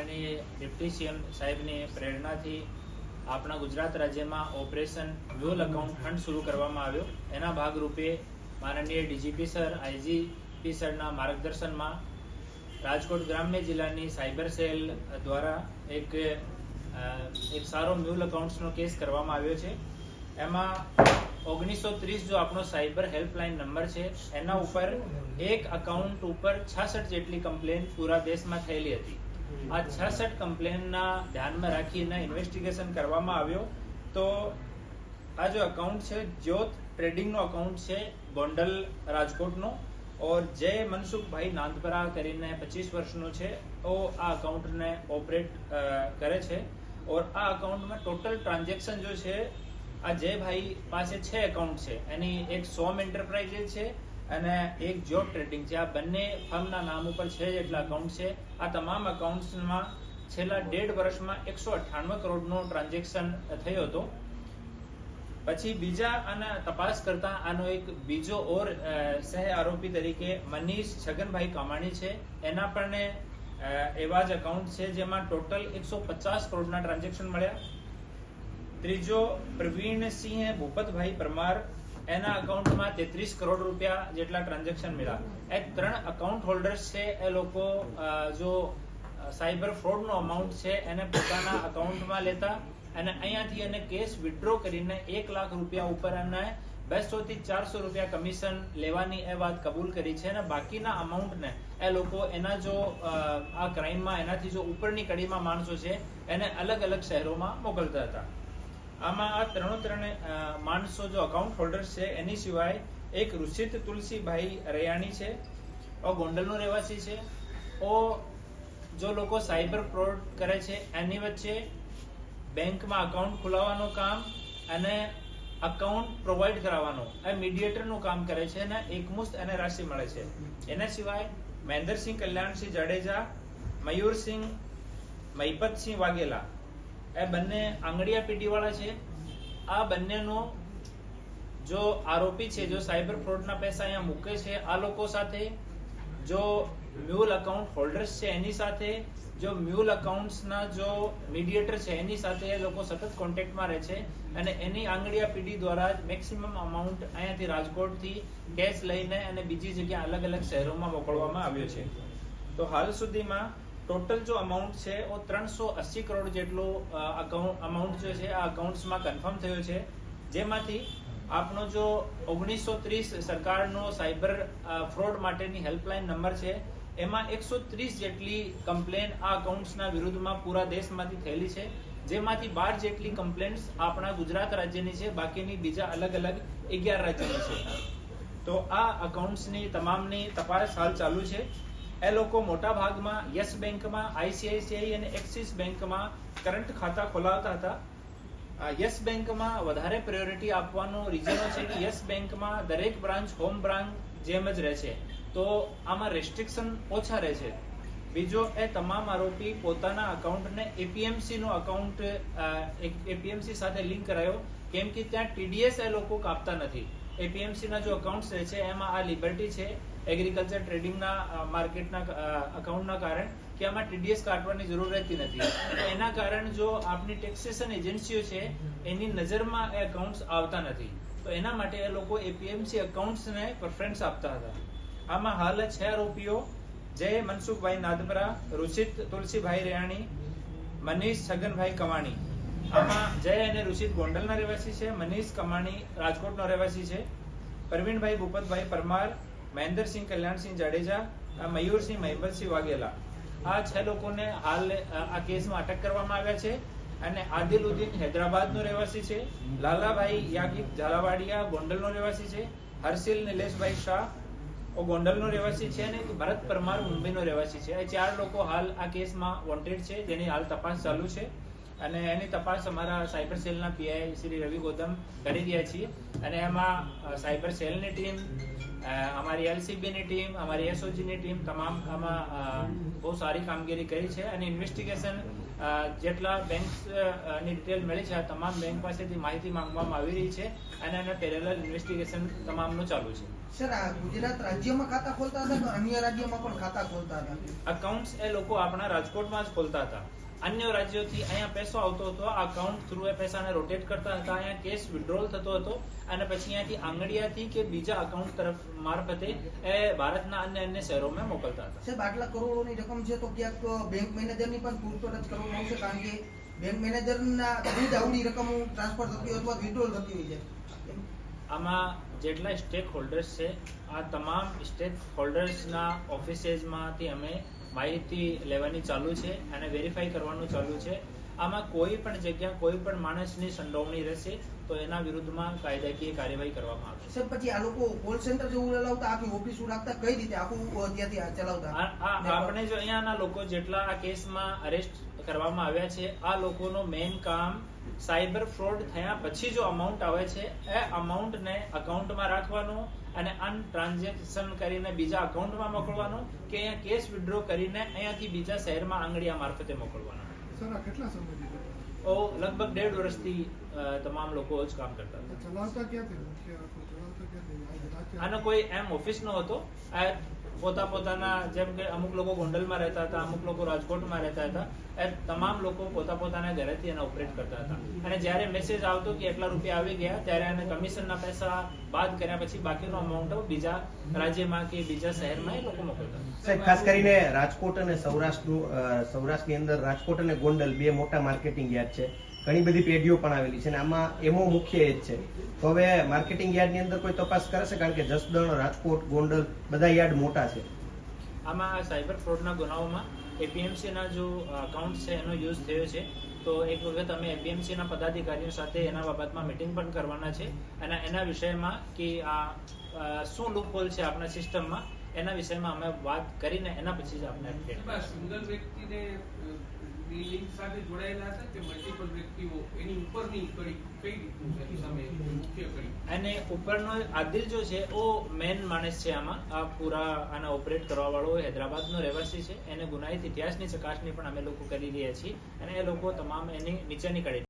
માનનીય ડિપ્ટી સાહેબની પ્રેરણાથી આપણા ગુજરાત રાજ્યમાં ઓપરેશન વ્યુઅલ અકાઉન્ટ ફંડ શરૂ કરવામાં આવ્યો. એના ભાગરૂપે માનનીય ડીજીપી સર, આઈજીપી સરના માર્ગદર્શનમાં રાજકોટ ગ્રામ્ય જિલ્લાની સાયબર સેલ દ્વારા એક એક સારો મ્યુલ અકાઉન્ટ્સનો કેસ કરવામાં આવ્યો છે. એમાં ઓગણીસો ત્રીસ જો આપણો સાયબર હેલ્પલાઇન નંબર છે, એના ઉપર એક અકાઉન્ટ ઉપર છાસઠ જેટલી કમ્પ્લેન પૂરા દેશમાં થયેલી હતી. આ છસઠ કમ્પ્લેનના ધ્યાનમાં રાખીને ઇન્વેસ્ટિગેશન કરવામાં આવ્યો. તો આ જો અકાઉન્ટ છે, જ્યોત ટ્રેડિંગનો અકાઉન્ટ છે, ગોંડલ રાજકોટનો, ઓર જય મનસુખભાઈ નાંદપરા કરીને પચીસ વર્ષનો છે. ઓ આ અકાઉન્ટને ઓપરેટ કરે છે. ઓર આ અકાઉન્ટમાં ટોટલ ટ્રાન્ઝેક્શન જો છે, આ જયભાઈ પાસે છે એકાઉન્ટ છે. એની એક સોમ એન્ટરપ્રાઇઝ છે અને એક જોબ ટ્રેડિંગ છે. આ બંને ફર્મના નામ ઉપર છે જેટલા અકાઉન્ટ છે. આ તમામ અકાઉન્ટ્સમાં છેલ્લા ડેઢ વર્ષમાં એકસો અઠ્ઠાણું કરોડનો ટ્રાન્ઝેક્શન થયો હતો. પછી બીજા આના તપાસ કરતા આનો એક બીજો ઓર સહ આરોપી તરીકે મનીષ છગનભાઈ કામાણી છે. એના પણ એવા જ અકાઉન્ટ છે જેમાં ટોટલ એકસો પચાસ કરોડના ટ્રાન્ઝેક્શન મળ્યા. ત્રીજો પ્રવીણસિંહ ભૂપતભાઈ પરમાર એના અકાઉન્ટમાં તેત્રીસ કરોડ રૂપિયા જેટલા ટ્રાન્ઝેક્શન મળ્યા. એ ત્રણ અકાઉન્ટ હોલ્ડર્સ છે એ લોકો જો સાયબર ફ્રોડનો અમાઉન્ટ છે, એને પોતાના અકાઉન્ટમાં લેતા અને અહીંયાથી એને કેસ વિડ્રો કરીને એક લાખ રૂપિયા ઉપર એને બસો થી ચારસો રૂપિયા કમિશન લેવાની એ વાત કબૂલ કરી છે અને બાકીના અમાઉન્ટને એ લોકો એના જો આ ક્રાઇમમાં એનાથી જો ઉપરની કડીમાં માણસો છે, એને અલગ અલગ શહેરોમાં મોકલતા હતા. આમાં આ ત્રણો ત્રણે માણસો જો અકાઉન્ટ હોલ્ડર છે, એની સિવાય એક ઋષિત તુલસીભાઈ રૈયાણી છે, ઓ ગોંડલનો રહેવાસી છે, ઓ જો લોકો સાયબર ફ્રોડ કરે છે, એની વચ્ચે બેંકમાં અકાઉન્ટ ખોલાવવાનું કામ અને અકાઉન્ટ પ્રોવાઈડ કરાવવાનું એ મીડિયેટરનું કામ કરે છે અને એકમુસ્ત એને રાશિ મળે છે. એના સિવાય મહેન્દ્રસિંહ કલ્યાણસિંહ જાડેજા, મયુરસિંહ મહિપતસિંહ વાઘેલા એ બંને આંગળીયા પેઢીવાળા છે. આ બંનેનો જો આરોપી છે, જો સાયબર ફ્રોડના પૈસા અહીંયા મૂકે છે, આ લોકો સાથે જો મ્યુલ અકાઉન્ટ હોલ્ડર્સ છે એની સાથે, જો મ્યુલ અકાઉન્ટ્સના જો મીડિયેટર છે એની સાથે એ લોકો સતત કોન્ટેક્ટમાં રહે છે અને એની આંગળીયા પેઢી દ્વારા મેક્સિમમ અમાઉન્ટ અહીંયાથી રાજકોટથી કેશ લઈને અને બીજી જગ્યા અલગ અલગ શહેરોમાં મોકલવામાં આવ્યો છે. તો હાલ સુધીમાં ટોટલ જો અમાઉન્ટ છે એ ત્રણસો અસી કરોડ જેટલો અમાઉન્ટ જે છે, આ અકાઉન્ટ્સમાં કન્ફર્મ થયો છે. જેમાંથી આપનો જો ઓગણીસો ત્રીસ સરકારનો સાયબર ફ્રોડ માટેની હેલ્પલાઇન નંબર છે, એમાં એકસો ત્રીસ જેટલી કમ્પ્લેન આ અકાઉન્ટ્સના વિરુદ્ધમાં પૂરા દેશમાંથી થયેલી છે. જેમાંથી બાર જેટલી કમ્પ્લેન્ટ્સ આપણા ગુજરાત રાજ્યની છે, બાકીની બીજા અલગ અલગ અગિયાર રાજ્યની છે. તો આ અકાઉન્ટ્સની તમામની તપાસ હાલ ચાલુ છે. એ લોકો મોટા ભાગમાં યસ બેંકમાં, આઈસીઆઈસીઆઈ અને એક્સિસ બેંકમાં કરંટ ખાતા ખોલાવતા હતા. યસ બેંકમાં વધારે પ્રાયોરિટી આપવાનો રીઝનો છે કે યસ બેંકમાં દરેક બ્રાન્ચ હોમ બ્રાન્ચ જેમ જ રહે છે. તો આમાં રેસ્ટ્રિક્શન ઓછા રહે છે. બીજો એ તમામ આરોપી પોતાના અકાઉન્ટને એપીએમસીનો અકાઉન્ટ એપીએમસી સાથે લિંક કરાયો. કેમ કે ત્યાં ટીડીએસ એ લોકો કાપતા નથી. એપીએમસીના જો અકાઉન્ટ્સ રહે છે, એમાં આ લિબર્ટી છે. એગ્રીકલ્ચર ટ્રેડિંગના માર્કેટના અકાઉન્ટના કારણ કે આમાં ટીડીએસ કાઢવાની જરૂર રહેતી નથી. એના કારણે જો આપની ટેક્સેશન એજન્સીઓ છે, એની નજરમાં એ અકાઉન્ટ્સ આવતા નથી. તો એના માટે એ લોકો એપીએમસી અકાઉન્ટ્સને પ્રેફરન્સ આપતા હતા. આમાં હાલ છ આરોપીઓ. જય મનસુખભાઈ નાદપરા રુચિત તુલસીભાઈ રેયાણી મનીષ છગનભાઈ કમાણી આમાં જય અને રુષિત ગોંડલના રહેવાસી છે, મનીષ કમાણી રાજકોટનો રહેવાસી છે પ્રવીણભાઈ ભૂપતભાઈ પરમાર મહેન્દ્રસિંહ કલ્યાણસિંહ જાડેજા મયુરસિંહ મહિમતસિંહ વાઘેલા. આ છ લોકોને હાલ, આ કેસમાં અટક કરવામાં આવ્યા છે અને આદિલ ઉદ્દીન હૈદરાબાદનો રહેવાસી છે, લાલાભાઈ યાગી ઝાલાવાડિયા ગોંડલનો રહેવાસી છે, હર્ષિલ નિલેશભાઈ શાહ ગોંડલનો રહેવાસી છે અને ભરત પરમાર મુંબઈનો રહેવાસી છે. આ ચાર લોકો હાલ આ કેસમાં વોન્ટેડ છે, જેની હાલ તપાસ ચાલુ છે. અને એની તપાસ અમારા સાયબર સેલના પીઆઈ શ્રી રવિ ગૌતમ કરી રહ્યા છીએ. અને એમાં સાયબર સેલની ટીમ અમારી એલસીબીની ટીમ અમારી એસઓજીની ટીમ તમામ આમાં બહુ સારી કામગીરી કરી છે. અને ઇન્વેસ્ટિગેશન જેટલા બેંકની ડિટેલ મળી છે આ તમામ બેંક પાસેથી માહિતી માંગવામાં આવી રહી છે. અને એના પેરેલલ ઇન્વેસ્ટિગેશન તમામનું ચાલુ છે. સર આ ગુજરાત રાજ્યમાં ખાતા ખોલતા હતા કે અન્ય રાજ્યમાં પણ ખાતા ખોલતા હતા? અકાઉન્ટ્સ એ લોકો આપણા રાજકોટમાં જ ખોલતા હતા. અન્ય રાજ્યોથી અહીંયા પૈસો આવતો હતો. આ અકાઉન્ટ થ્રુ એ પૈસાને રોટેટ કરતા હતા. અહીંયા કેશ વિડ્રોલ થતો હતો. અને પછી અહીંયાથી આંગડિયાથી કે બીજા અકાઉન્ટ તરફ મારફતે એ ભારતના અન્ય અન્ય શહેરોમાં મોકલતા હતા. સાહેબ આટલા કરોડોની રકમ છે તો ક્યાંક બેંક મેનેજરની પણ પૂછપરછ કરવામાં આવશે કારણ કે બેંક મેનેજરના થ્રુ આવડી રકમ ટ્રાન્સફર થતી હોય અથવા વિડ્રોલ થતી હોય છે. આમાં જેટલા સ્ટેક હોલ્ડર્સ છે આ તમામ સ્ટેક હોલ્ડર્સના ઓફિસેસમાંથી અમે માહિતી લેવાની ચાલુ છે અને વેરીફાઈ કરવાનું ચાલુ છે. આમાં કોઈ પણ જગ્યા કોઈ પણ માણસની સંડોવણી રહેશે તો એના વિરુદ્ધમાં કાયદાકીય કાર્યવાહી કરવામાં આવશે. સર પછી આ લોકો કોલ સેન્ટર જેવું ચલાવતા આખી ઓફિસ રાખતા કઈ રીતે આખું અત્યારથી ત્યાંથી ચલાવતા? આપણે જો અહીંયાના લોકો જેટલા આ કેસમાં અરેસ્ટ કરવામાં આવ્યા છે. આ લોકોનો મેઇન કામ સાયબર ફ્રોડ થયા પછી જો અમાઉન્ટ આવે છે એ અમાઉન્ટને અકાઉન્ટમાં રાખવાનું અને અન ટ્રાન્ઝેક્શન કરીને બીજા અકાઉન્ટમાં મોકલવાનું કે અહીંયા કેશ વિડ્રો કરીને અહીંયાથી બીજા શહેરમાં આંગળીયા મારફતે મોકલવાનું. સર આ કેટલા સમયથી ઓ લગભગ દોઢ વર્ષથી તમામ લોકો જ કામ કરતા હતા. આનો કોઈ એમ ઓફિસ નો હતો. આ પોતા પોતાના જેમ કે અમુક લોકો ગોંડલમાં રહેતા હતા અમુક લોકો રાજકોટમાં રહેતા હતા એ તમામ લોકો પોતા પોતાના ઘરેથી એને ઓપરેટ કરતા હતા. અને જ્યારે મેસેજ આવતો કે એટલા રૂપિયા આવી ગયા ત્યારે એને કમિશનના પૈસા બાદ કર્યા પછી બાકીનો અમાઉન્ટ બીજા રાજ્યમાં કે બીજા શહેરમાં એ લોકો મોકલતા ખાસ કરીને રાજકોટ અને સૌરાષ્ટ્રનું અ, સૌરાષ્ટ્રની અંદર રાજકોટ અને ગોંડલ બે મોટા માર્કેટિંગ યાર્ડ છે. ઘણી બધી પેઢીઓ પણ આવેલી છે અને આમાં એમો મુખ્ય એ જ છે. તો હવે માર્કેટિંગ યાર્ડની અંદર કોઈ તપાસ કરશે કારણ કે જસદણ, રાજકોટ, ગોંડલ બધા યાર્ડ મોટા છે. આમાં સાયબર ફ્રોડના ગુનાઓમાં એપીએમસીના જો અકાઉન્ટ છે, એનો યુઝ થયો છે. તો એક વખત અમે એપીએમસીના પદાધિકારીઓ સાથે એના બાબતમાં મિટિંગ પણ કરવાના છે. અને એના વિષયમાં કે આ શું લૂપહોલ છે આપણા સિસ્ટમમાં એના વિષયમાં અમે વાત કરીને એના પછી જ આપણે સિંગલ વ્યક્તિને લિંક સાથે જોડાયેલા હતા કે મલ્ટિપલ વ્યક્તિઓ એની ઉપરની કડી કઈ રીતનું છે? સામે મુખ્ય કડી. અને ઉપરનો આદિલ જો છે ઓ મેન માણસ છે આમાં. આ પૂરા આના ઓપરેટ કરવા વાળો હૈદરાબાદનો રહેવાસી છે. એને ગુનાહિત ઇતિહાસની ચકાસણી પણ અમે લોકો કરી રહ્યા છીએ. અને એ લોકો તમામ એની નીચેની કડી